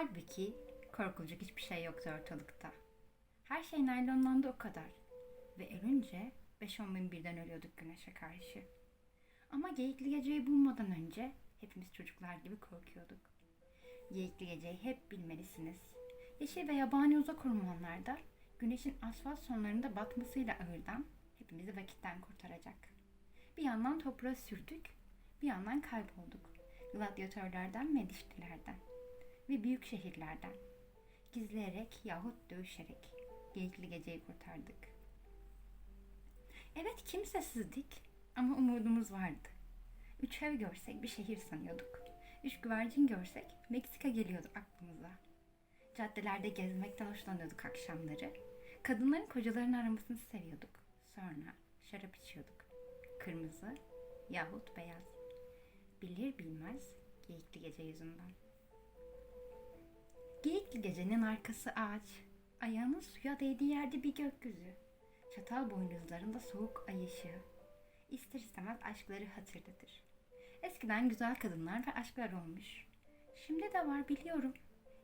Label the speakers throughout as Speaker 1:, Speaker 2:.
Speaker 1: Halbuki korkulacak hiçbir şey yoktu ortalıkta. Her şey naylonlandı o kadar. Ve ölünce 5-10 bin birden ölüyorduk güneşe karşı. Ama geyikli geceyi bulmadan önce hepimiz çocuklar gibi korkuyorduk. Geyikli geceyi hep bilmelisiniz. Yeşil ve yabani uzak ormanlarda güneşin asfalt sonlarında batmasıyla ağırdan hepimizi vakitten kurtaracak. Bir yandan toprağa sürdük, bir yandan kaybolduk. Gladyatörlerden ve dişlilerden ve büyük şehirlerden. Gizleyerek yahut dövüşerek geyikli geceyi kurtardık. Evet kimsesizdik ama umudumuz vardı. Üç ev görsek bir şehir sanıyorduk. Üç güvercin görsek Meksika geliyordu aklımıza. Caddelerde gezmekten hoşlanıyorduk akşamları. Kadınların kocalarını aramasını seviyorduk. Sonra şarap içiyorduk. Kırmızı yahut beyaz. Bilir bilmez geyikli gece yüzünden. Geyikli gecenin arkası ağaç. Ayağının suya değdiği yerde bir gökyüzü. Çatal boynuzlarında soğuk ay ışığı. İster istemez aşkları hatırlatır. Eskiden güzel kadınlar ve aşklar olmuş. Şimdi de var biliyorum.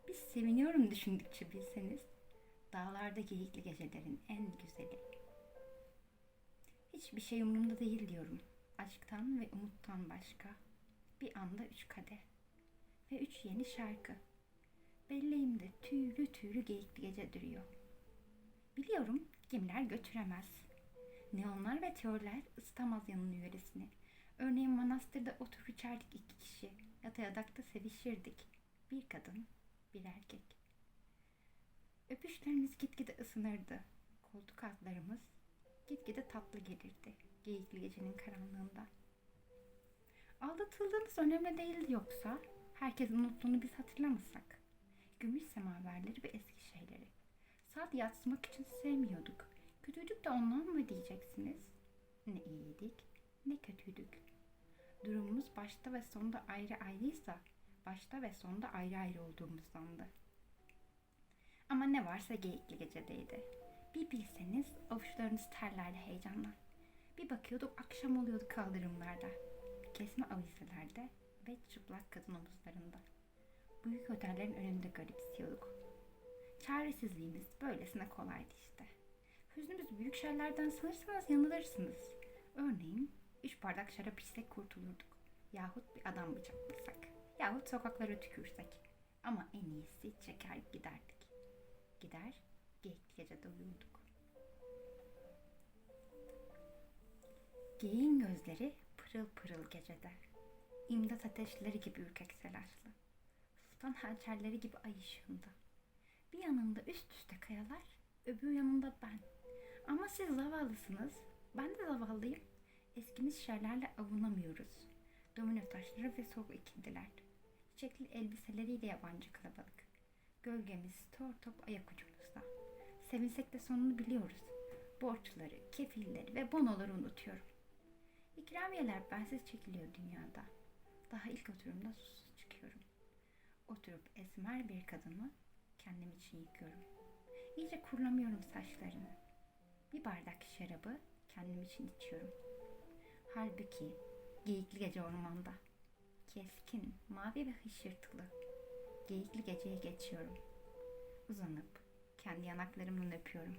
Speaker 1: Biz seviniyorum düşündükçe bilseniz. Dağlarda geyikli gecelerin en güzeli. Hiçbir şey umurumda değil diyorum. Aşktan ve umuttan başka. Bir anda üç kadeh. Ve üç yeni şarkı. Belleğimde tüylü tüylü geyikli gece duruyor. Biliyorum gemiler götüremez. Neonlar ve teoriler ısıtamaz yanın yöresini. Örneğin manastırda oturup içerdik iki kişi. Yata yatakta sevişirdik. Bir kadın, bir erkek. Öpüşlerimiz gitgide ısınırdı. Koltuk altlarımız gitgide tatlı gelirdi. Geyikli gecenin karanlığında. Aldatıldığımız önemli değildi yoksa. Herkesin unuttuğunu biz hatırlamasak. Gümüş semaverleri ve eski şeyleri. Saat yatsımak için sevmiyorduk. Kötüydük de ondan mı diyeceksiniz? Ne iyiydik ne kötüydük. Durumumuz başta ve sonda ayrı ayrıysa başta ve sonda ayrı ayrı olduğumuzdandı. Ama ne varsa geyikli gecedeydi. Bir bilseniz avuçlarınız terlerdi heyecandan. Bir bakıyorduk akşam oluyordu kaldırımlarda. Kesme avizelerde ve çıplak kadın omuzlarında. Büyük otellerin önünde garipsiyorduk. Çaresizliğimiz böylesine kolaydı işte. Hüznümüz büyük şeylerden sanırsanız yanılırsınız. Örneğin üç bardak şarap içsek kurtulurduk. Yahut bir adam bıçaklasak. Yahut sokaklara tükürsek. Ama en iyisi çeker giderdik. Gider, geyikli gecede uyurduk. Geyiğin gözleri pırıl pırıl gecede. İmdat ateşleri gibi ürkek telaşlı. Sultan hançerleri gibi ay ışığında. Bir yanında üst üste kayalar, öbür yanında ben. Ama siz zavallısınız, ben de zavallıyım. Eskimiz şeylerle avunamıyoruz. Domino taşları ve soğuk ikindiler. Çiçekli elbiseleriyle yabancı kalabalık. Gölgemiz tor top ayak ucumuzda. Sevinsek de sonunu biliyoruz. Borçları, kefilleri ve bonoları unutuyorum. İkramiyeler bensiz çekiliyor dünyada. Daha ilk oturumda susuz çıkıyorum. Oturup esmer bir kadını kendim için yıkıyorum. İyice kurulamıyorum saçlarını. Bir bardak şarabı kendim için içiyorum. Halbuki geyikli gece ormanda. Keskin, mavi ve hışırtılı. Geyikli geceye geçiyorum. Uzanıp kendi yanaklarımla öpüyorum.